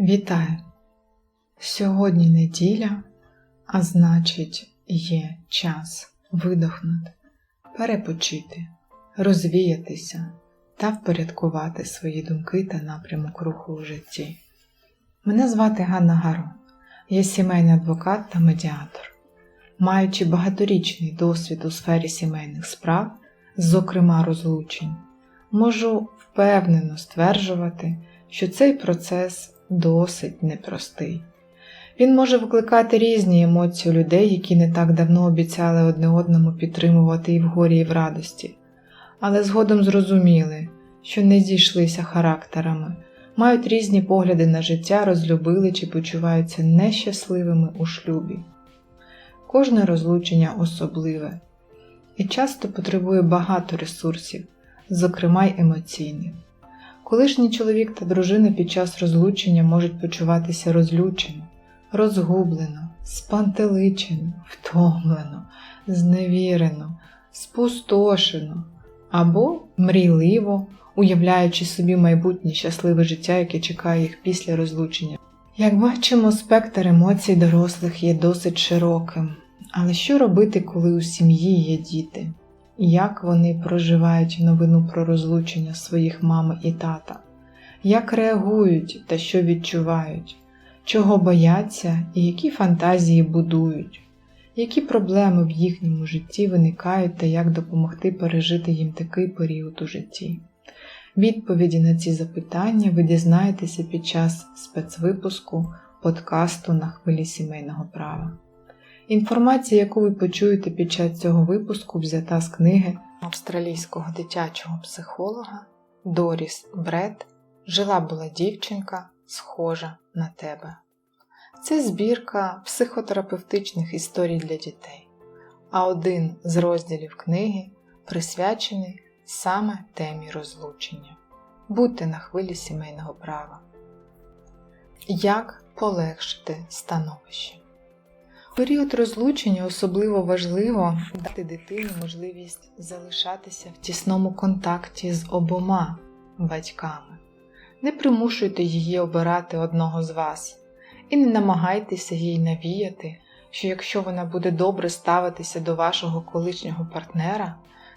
Вітаю! Сьогодні неділя, а значить, є час видохнути, перепочити, розвіятися та впорядкувати свої думки та напрямок руху у житті. Мене звати Ганна Гарон, я сімейний адвокат та медіатор. Маючи багаторічний досвід у сфері сімейних справ, зокрема розлучень, можу впевнено стверджувати, що цей процес досить непростий. Він може викликати різні емоції у людей, які не так давно обіцяли одне одному підтримувати і в горі, і в радості, але згодом зрозуміли, що не зійшлися характерами, мають різні погляди на життя, розлюбили чи почуваються нещасливими у шлюбі. Кожне розлучення особливе і часто потребує багато ресурсів, зокрема й емоційних. Колишній чоловік та дружина під час розлучення можуть почуватися розлючено, розгублено, спантеличено, втомлено, зневірено, спустошено або мрійливо, уявляючи собі майбутнє щасливе життя, яке чекає їх після розлучення. Як бачимо, спектр емоцій дорослих є досить широким. Але що робити, коли у сім'ї є діти? Як вони проживають новину про розлучення своїх мами і тата? Як реагують та що відчувають? Чого бояться і які фантазії будують? Які проблеми в їхньому житті виникають та як допомогти пережити їм такий період у житті? Відповіді на ці запитання ви дізнаєтеся під час спецвипуску подкасту на хвилі сімейного права. Інформація, яку ви почуєте під час цього випуску, взята з книги австралійського дитячого психолога Доріс Бред Жила була дівчинка, схожа на тебе. Це збірка психотерапевтичних історій для дітей, а один з розділів книги присвячений саме темі розлучення. Будьте на хвилі сімейного права. Як полегшити становище? Період розлучення особливо важливо дати дитині можливість залишатися в тісному контакті з обома батьками. Не примушуйте її обирати одного з вас і не намагайтеся їй навіяти, що якщо вона буде добре ставитися до вашого колишнього партнера,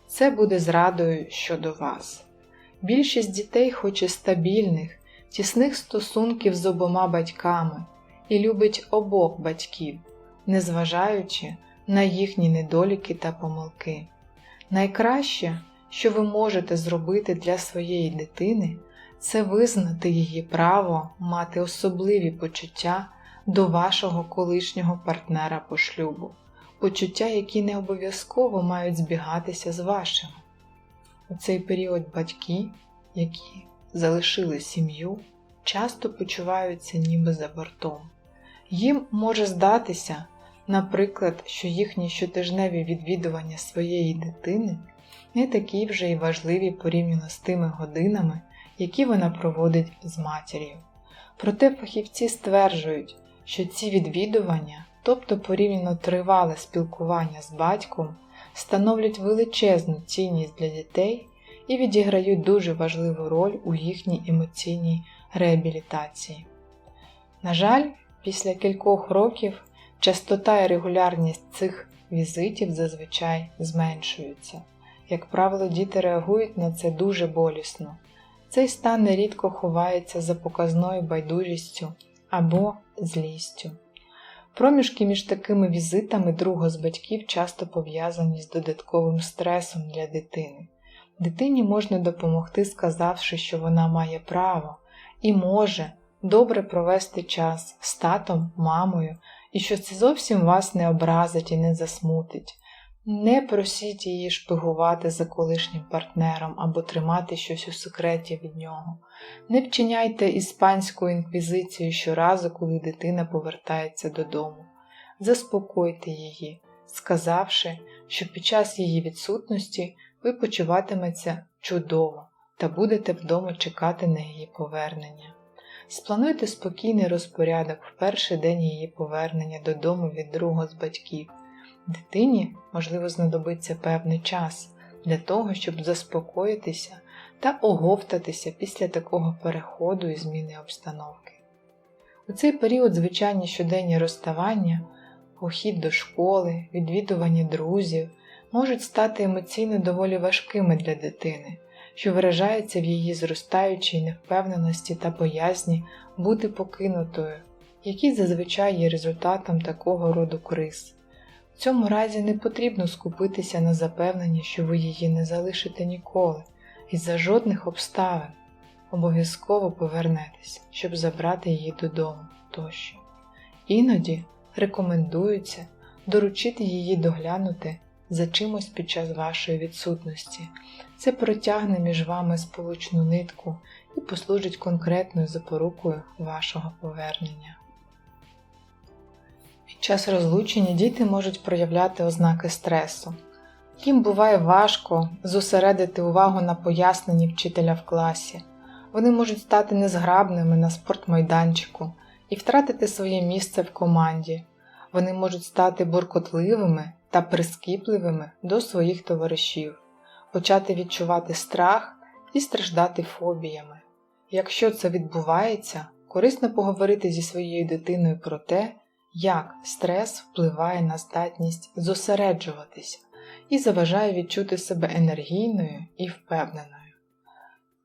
це буде зрадою щодо вас. Більшість дітей хоче стабільних, тісних стосунків з обома батьками і любить обох батьків незважаючи на їхні недоліки та помилки. Найкраще, що ви можете зробити для своєї дитини, це визнати її право мати особливі почуття до вашого колишнього партнера по шлюбу, почуття, які не обов'язково мають збігатися з вашими. У цей період батьки, які залишили сім'ю, часто почуваються ніби за бортом. Їм може здатися, Наприклад, що їхні щотижневі відвідування своєї дитини не такі вже й важливі порівняно з тими годинами, які вона проводить з матір'ю. Проте фахівці стверджують, що ці відвідування, тобто порівняно тривале спілкування з батьком, становлять величезну цінність для дітей і відіграють дуже важливу роль у їхній емоційній реабілітації. На жаль, після кількох років Частота і регулярність цих візитів зазвичай зменшуються. Як правило, діти реагують на це дуже болісно. Цей стан нерідко ховається за показною байдужістю або злістю. Проміжки між такими візитами другого з батьків часто пов'язані з додатковим стресом для дитини. Дитині можна допомогти, сказавши, що вона має право і може добре провести час з татом, мамою і що це зовсім вас не образить і не засмутить. Не просіть її шпигувати за колишнім партнером або тримати щось у секреті від нього. Не вчиняйте іспанську інквізицію щоразу, коли дитина повертається додому. Заспокойте її, сказавши, що під час її відсутності ви почуватиметься чудово та будете вдома чекати на її повернення. Сплануйте спокійний розпорядок в перший день її повернення додому від другого з батьків. Дитині, можливо, знадобиться певний час для того, щоб заспокоїтися та оговтатися після такого переходу і зміни обстановки. У цей період звичайні щоденні розставання, похід до школи, відвідування друзів можуть стати емоційно доволі важкими для дитини, що виражається в її зростаючій невпевненості та боязні бути покинутою, які зазвичай є результатом такого роду криз. В цьому разі не потрібно скупитися на запевнення, що ви її не залишите ніколи, і за жодних обставин обов'язково повернетесь, щоб забрати її додому тощо. Іноді рекомендується доручити її доглянути за чимось під час вашої відсутності. Це протягне між вами сполучну нитку і послужить конкретною запорукою вашого повернення. Під час розлучення діти можуть проявляти ознаки стресу. Їм буває важко зосередити увагу на поясненні вчителя в класі. Вони можуть стати незграбними на спортмайданчику і втратити своє місце в команді. Вони можуть стати буркотливими та прискіпливими до своїх товаришів, почати відчувати страх і страждати фобіями. Якщо це відбувається, корисно поговорити зі своєю дитиною про те, як стрес впливає на здатність зосереджуватися і заважає відчути себе енергійною і впевненою.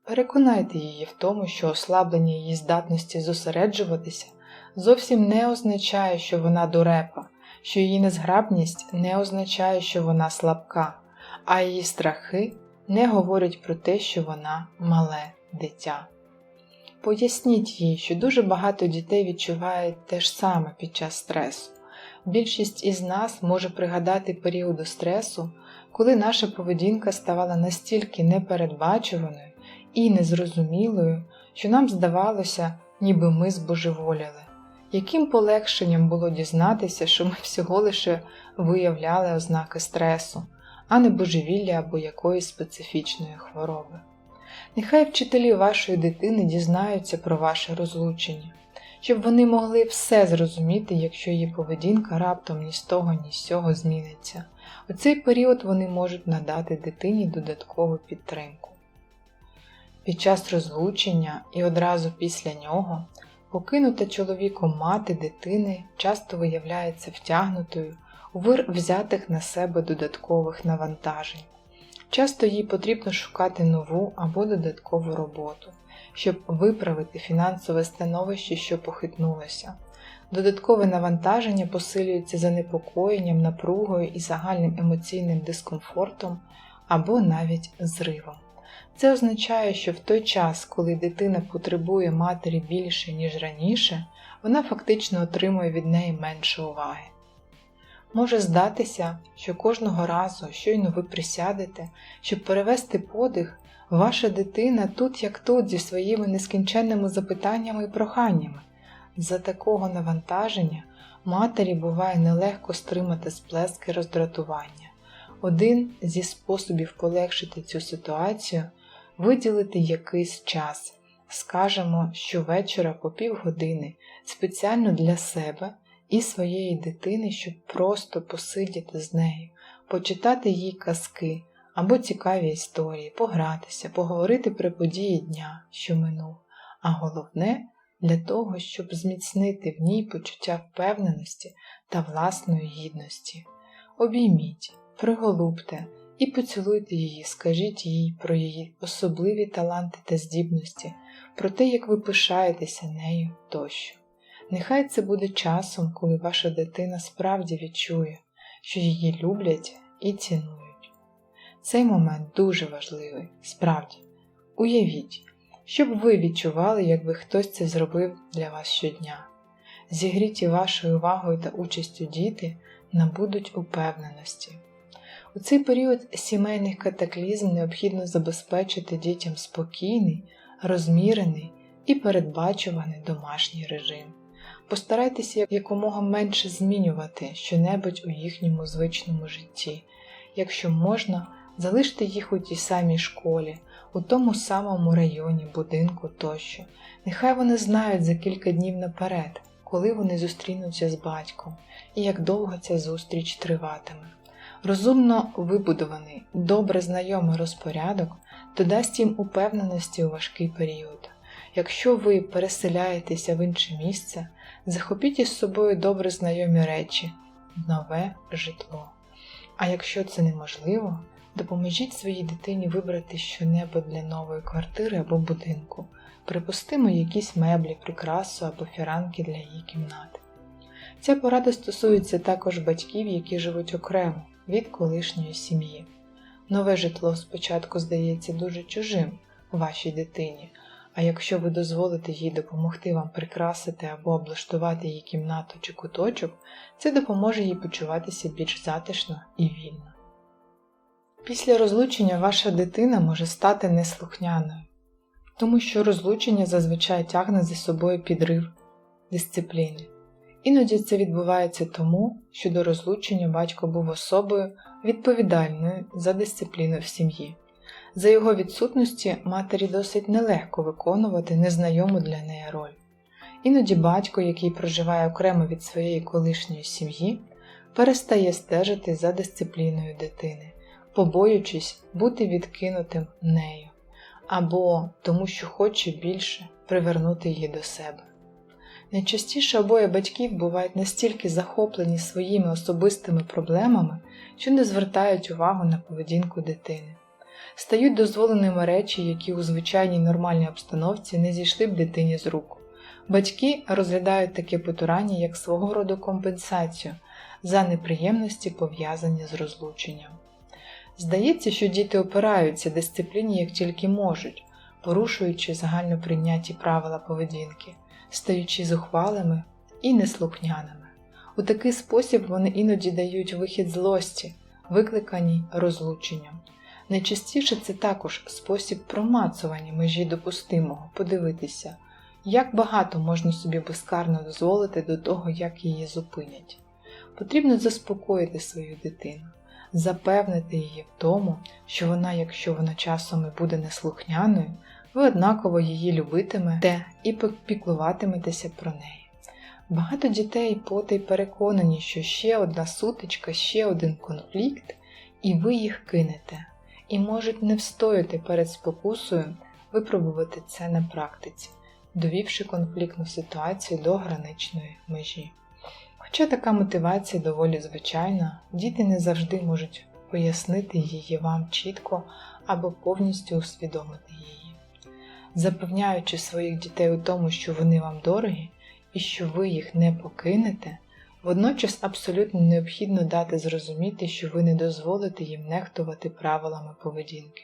Переконайте її в тому, що ослаблення її здатності зосереджуватися зовсім не означає, що вона дурепа, що її незграбність не означає, що вона слабка, а її страхи не говорять про те, що вона мале дитя. Поясніть їй, що дуже багато дітей відчувають те ж саме під час стресу. Більшість із нас може пригадати періоди стресу, коли наша поведінка ставала настільки непередбачуваною і незрозумілою, що нам здавалося, ніби ми збожеволіли. Яким полегшенням було дізнатися, що ми всього лише виявляли ознаки стресу, а не божевілля або якоїсь специфічної хвороби. Нехай вчителі вашої дитини дізнаються про ваше розлучення, щоб вони могли все зрозуміти, якщо її поведінка раптом ні з того, ні з цього зміниться. У цей період вони можуть надати дитині додаткову підтримку. Під час розлучення і одразу після нього покинута чоловіком мати дитини часто виявляється втягнутою у вир взятих на себе додаткових навантажень. Часто їй потрібно шукати нову або додаткову роботу, щоб виправити фінансове становище, що похитнулося. Додаткове навантаження посилюється занепокоєнням, напругою і загальним емоційним дискомфортом або навіть зривом. Це означає, що в той час, коли дитина потребує матері більше, ніж раніше, вона фактично отримує від неї менше уваги. Може здатися, що кожного разу, щойно ви присядете, щоб перевести подих, ваша дитина тут як тут зі своїми нескінченними запитаннями і проханнями. За такого навантаження матері буває нелегко стримати сплески роздратування. Один зі способів полегшити цю ситуацію виділити якийсь час, скажемо, щовечора по півгодини спеціально для себе і своєї дитини, щоб просто посидіти з нею, почитати їй казки або цікаві історії, погратися, поговорити про події дня, що минув, а головне для того, щоб зміцнити в ній почуття впевненості та власної гідності. Обійміть, приголубте і поцілуйте її, скажіть їй про її особливі таланти та здібності, про те, як ви пишаєтеся нею тощо. Нехай це буде часом, коли ваша дитина справді відчує, що її люблять і цінують. Цей момент дуже важливий, справді. Уявіть, щоб ви відчували, якби хтось це зробив для вас щодня. Зігріті вашою увагою та участю діти набудуть упевненості. У цей період сімейних катаклізм необхідно забезпечити дітям спокійний, розмірений і передбачуваний домашній режим. Постарайтеся якомога менше змінювати щонебудь у їхньому звичному житті. Якщо можна, залиште їх у тій самій школі, у тому самому районі, будинку тощо. Нехай вони знають за кілька днів наперед, коли вони зустрінуться з батьком і як довго ця зустріч триватиме. Розумно вибудований, добре знайомий розпорядок додасть їм упевненості у важкий період. Якщо ви переселяєтеся в інше місце, захопіть із собою добре знайомі речі, нове житло. А якщо це неможливо, допоможіть своїй дитині вибрати щонебудь для нової квартири або будинку, припустимо якісь меблі, прикрасу або фіранки для її кімнати. Ця порада стосується також батьків, які живуть окремо від колишньої сім'ї. Нове житло спочатку здається дуже чужим вашій дитині, а якщо ви дозволите їй допомогти вам прикрасити або облаштувати її кімнату чи куточок, це допоможе їй почуватися більш затишно і вільно. Після розлучення ваша дитина може стати неслухняною, тому що розлучення зазвичай тягне за собою підрив дисципліни. Іноді це відбувається тому, що до розлучення батько був особою відповідальною за дисципліну в сім'ї. За його відсутності матері досить нелегко виконувати незнайому для неї роль. Іноді батько, який проживає окремо від своєї колишньої сім'ї, перестає стежити за дисципліною дитини, побоюючись бути відкинутим нею, або тому, що хоче більше привернути її до себе. Найчастіше обоє батьків бувають настільки захоплені своїми особистими проблемами, що не звертають увагу на поведінку дитини. Стають дозволеними речі, які у звичайній нормальній обстановці не зійшли б дитині з рук. Батьки розглядають таке потурання як свого роду компенсацію за неприємності, пов'язані з розлученням. Здається, що діти опираються дисципліні як тільки можуть, порушуючи загально прийняті правила поведінки стаючи зухвалими і неслухняними. У такий спосіб вони іноді дають вихід злості, викликаній розлученням. Найчастіше це також спосіб промацування межі допустимого, подивитися, як багато можна собі безкарно дозволити до того, як її зупинять. Потрібно заспокоїти свою дитину, запевнити її в тому, що вона, якщо вона часом і буде неслухняною, ви однаково її любитимете і піклуватиметеся про неї. Багато дітей потай переконані, що ще одна сутичка, ще один конфлікт, і ви їх кинете, і можуть не встояти перед спокусою випробувати це на практиці, довівши конфліктну ситуацію до граничної межі. Хоча така мотивація доволі звичайна, діти не завжди можуть пояснити її вам чітко або повністю усвідомити її запевняючи своїх дітей у тому, що вони вам дорогі і що ви їх не покинете, водночас абсолютно необхідно дати зрозуміти, що ви не дозволите їм нехтувати правилами поведінки.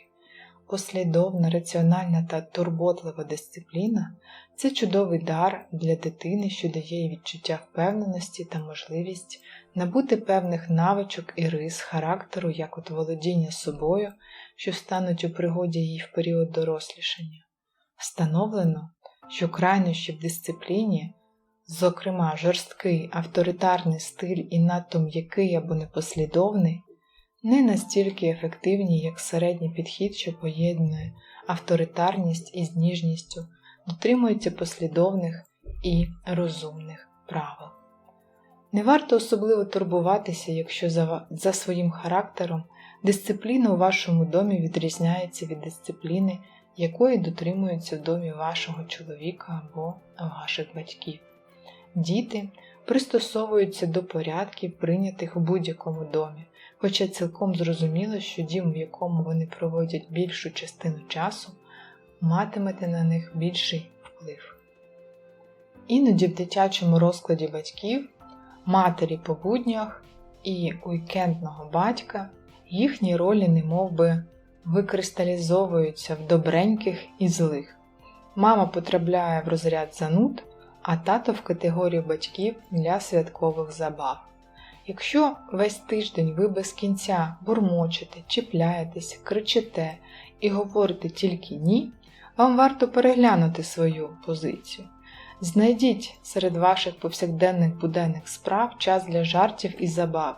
Послідовна, раціональна та турботлива дисципліна це чудовий дар для дитини, що дає їй відчуття впевненості та можливість набути певних навичок і рис характеру, як от володіння собою, що стануть у пригоді їй в період дорослішання. Встановлено, що крайнощі в дисципліні, зокрема жорсткий авторитарний стиль і надто м'який або непослідовний, не настільки ефективні, як середній підхід, що поєднує авторитарність із ніжністю, дотримується послідовних і розумних правил. Не варто особливо турбуватися, якщо за, за своїм характером дисципліна у вашому домі відрізняється від дисципліни якої дотримуються в домі вашого чоловіка або ваших батьків. Діти пристосовуються до порядків, прийнятих у будь-якому домі, хоча цілком зрозуміло, що дім, в якому вони проводять більшу частину часу, матимете на них більший вплив. Іноді в дитячому розкладі батьків, матері по буднях і уікендного батька їхні ролі не би викристалізовуються в добреньких і злих. Мама потрапляє в розряд зануд, а тато в категорію батьків для святкових забав. Якщо весь тиждень ви без кінця бурмочете, чіпляєтеся, кричите і говорите тільки ні, вам варто переглянути свою позицію. Знайдіть серед ваших повсякденних буденних справ час для жартів і забав.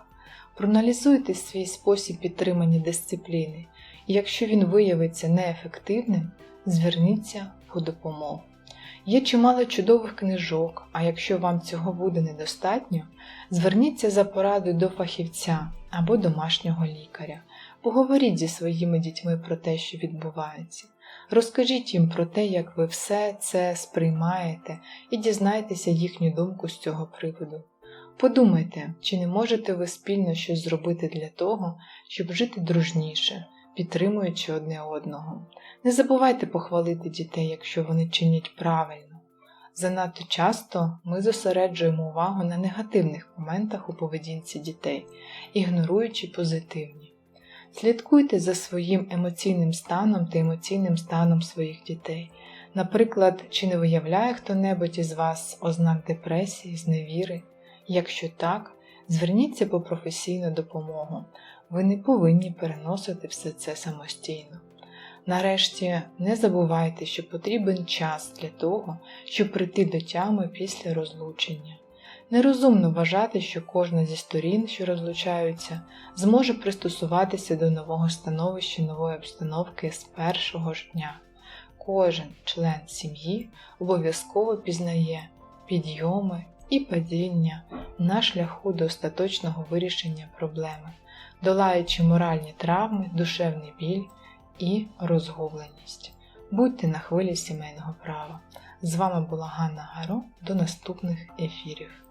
Проаналізуйте свій спосіб підтримання дисципліни якщо він виявиться неефективним, зверніться по допомогу. Є чимало чудових книжок, а якщо вам цього буде недостатньо, зверніться за порадою до фахівця або домашнього лікаря. Поговоріть зі своїми дітьми про те, що відбувається. Розкажіть їм про те, як ви все це сприймаєте, і дізнайтеся їхню думку з цього приводу. Подумайте, чи не можете ви спільно щось зробити для того, щоб жити дружніше, підтримуючи одне одного. Не забувайте похвалити дітей, якщо вони чинять правильно. Занадто часто ми зосереджуємо увагу на негативних моментах у поведінці дітей, ігноруючи позитивні. Слідкуйте за своїм емоційним станом та емоційним станом своїх дітей. Наприклад, чи не виявляє хто-небудь із вас ознак депресії, зневіри? Якщо так, зверніться по професійну допомогу. Ви не повинні переносити все це самостійно. Нарешті, не забувайте, що потрібен час для того, щоб прийти до тями після розлучення. Нерозумно вважати, що кожна зі сторін, що розлучаються, зможе пристосуватися до нового становища нової обстановки з першого ж дня. Кожен член сім'ї обов'язково пізнає підйоми і падіння на шляху до остаточного вирішення проблеми, долаючи моральні травми, душевний біль і розгубленість. Будьте на хвилі сімейного права. З вами була Ганна Гаро. До наступних ефірів.